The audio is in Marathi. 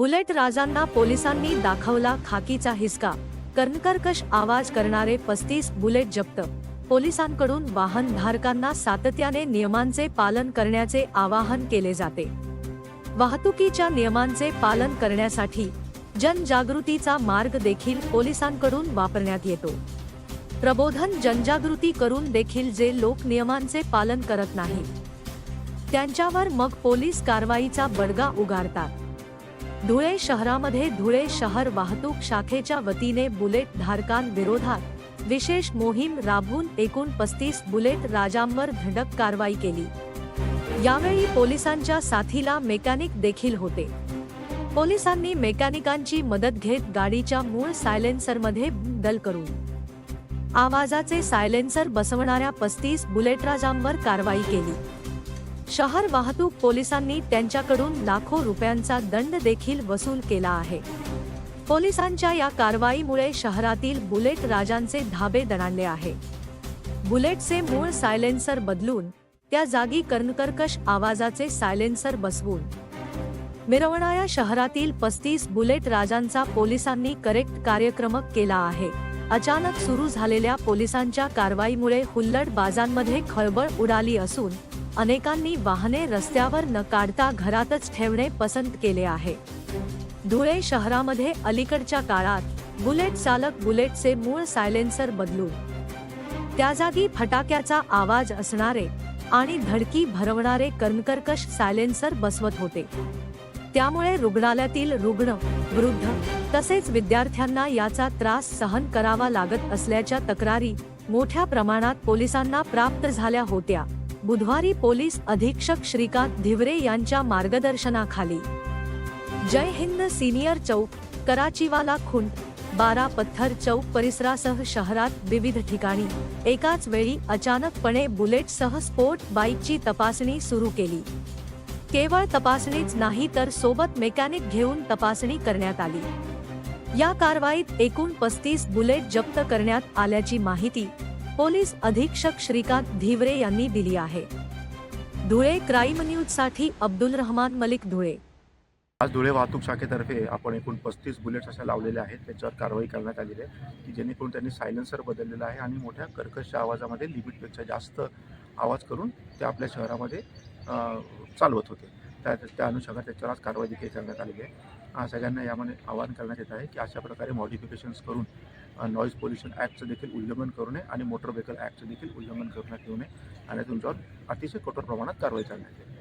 बुलेट राजांना पोलिसांनी दाखवला खाकीचा हिसका. कर्णकर्कश आवाज करणारे पस्तीस बुलेट जप्त. पोलिसांकडून वाहन धारकांना सातत्याने नियमांचे पालन करण्याचे आवाहन केले जाते. वाहतुकीच्या नियमांचे पालन करण्यासाठी जनजागृतीचा मार्ग देखील पोलिसांकडून वापरण्यात येतो. प्रबोधन जनजागृती करून देखील जे लोक नियमांचे पालन करत नाहीत. त्यांच्यावर मग पोलीस कारवाईचा बडगा उगारतात. धुळे शहरामध्ये धुळे शहर वाहतूक शाखेच्या वतीने बुलेट धारकांविरोधात विशेष मोहीम राबवून एकूण पस्तीस बुलेट राजांवर धडक कारवाई केली. यावेळी पोलिसांच्या साथीला मेकॅनिक देखील होते. पोलिसांनी मेकॅनिकांची मदत घेत गाडीच्या मूळ सायलेन्सरमध्ये बदल करून आवाजाचे सायलेन्सर बसवणाऱ्या पस्तीस बुलेटराजांवर कारवाई केली. शहर वाहतूक पोलिसांनी त्यांच्याकडून लाखो रुपयांचा दंड देखील वसूल केला आहे. पोलिसांच्या या कारवाईमुळे शहरातील बुलेट राजांचे धाबे दणाणले आहे. बुलेटचे मूळ सायलेन्सर बदलून त्या जागी कर्णकर्कश आवाजाचे सायलेन्सर बसवून. मिरवणाऱ्या शहरातील पस्तीस बुलेट राजांचा पोलिसांनी करेक्ट कार्यक्रम केला आहे. अचानक सुरू झालेल्या पोलिसांच्या कारवाईमुळे हुल्लड बाजांमध्ये खळबळ उडाली असून अनेकांनी वाहने रस्त्यावर न काढता घरातच ठेवणे पसंत केले आहे. धुळे शहरामध्ये अलीकडच्या काळात बुलेट चालक बुलेटचे मूळ सायलेन्सर बदलून त्या जागी फटाक्याचा आवाज असणारे आणि धडकी भरवणारे कर्णकर्कश सायलेन्सर बसवत होते. त्यामुळे रुग्णालयातील रुग्ण वृद्ध तसेच विद्यार्थ्यांना याचा त्रास सहन करावा लागत असल्याच्या तक्रारी मोठ्या प्रमाणात पोलिसांना प्राप्त झाल्या होत्या. बुधवारी पोलीस अधीक्षक श्रीकांत धिवरे यांच्या मार्गदर्शनाखाली. जय हिंद सिनियर चौक कराचीवाला खुंट बारा पत्थर चौक परिसरासह शहरात विविध ठिकाणी. एकाच वेळी अचानकपणे बुलेटसह स्पोर्ट बाईकची तपासणी सुरू केली. केवळ तपासणीच नाही तर सोबत मेकॅनिक घेऊन तपासणी करण्यात आली. या कारवाईत एकूण पस्तीस बुलेट जप्त करण्यात आल्याची माहिती पोलीस अधीक्षक श्रीकांत धिवरे यांनी दिली आहे. धुळे क्राईम न्यूजसाठी अब्दुल रहमान मलिक धुळे. आज धुळे वाहतूक शाखेतर्फे आपण एकूण पस्तीस बुलेट्स अशा लावलेल्या आहेत. त्याच्यावर कारवाई करण्यात आलेली आहे. की जेणेकरून त्यांनी सायलेन्सर बदललेला आहे आणि मोठ्या कर्कश आवाजामध्ये लिमिटपेक्षा जास्त आवाज करून ते आपल्या शहरामध्ये चालवत होते. त्या त्या अनुषंगाने त्याच्यावर आज कारवाई देखील करण्यात आलेली आहे. सगळ्यांना यामध्ये आवाहन करण्यात येत आहे की अशा प्रकारे मॉडिफिकेशन्स करून नॉईज पोल्युशन ॲक्टचं देखील उल्लंघन करू नये आणि मोटर व्हेकल ॲक्टचं देखील उल्लंघन करण्यात येऊ नये. आणि तुमच्यावर अतिशय कठोर प्रमाणात कारवाई करण्यात येईल.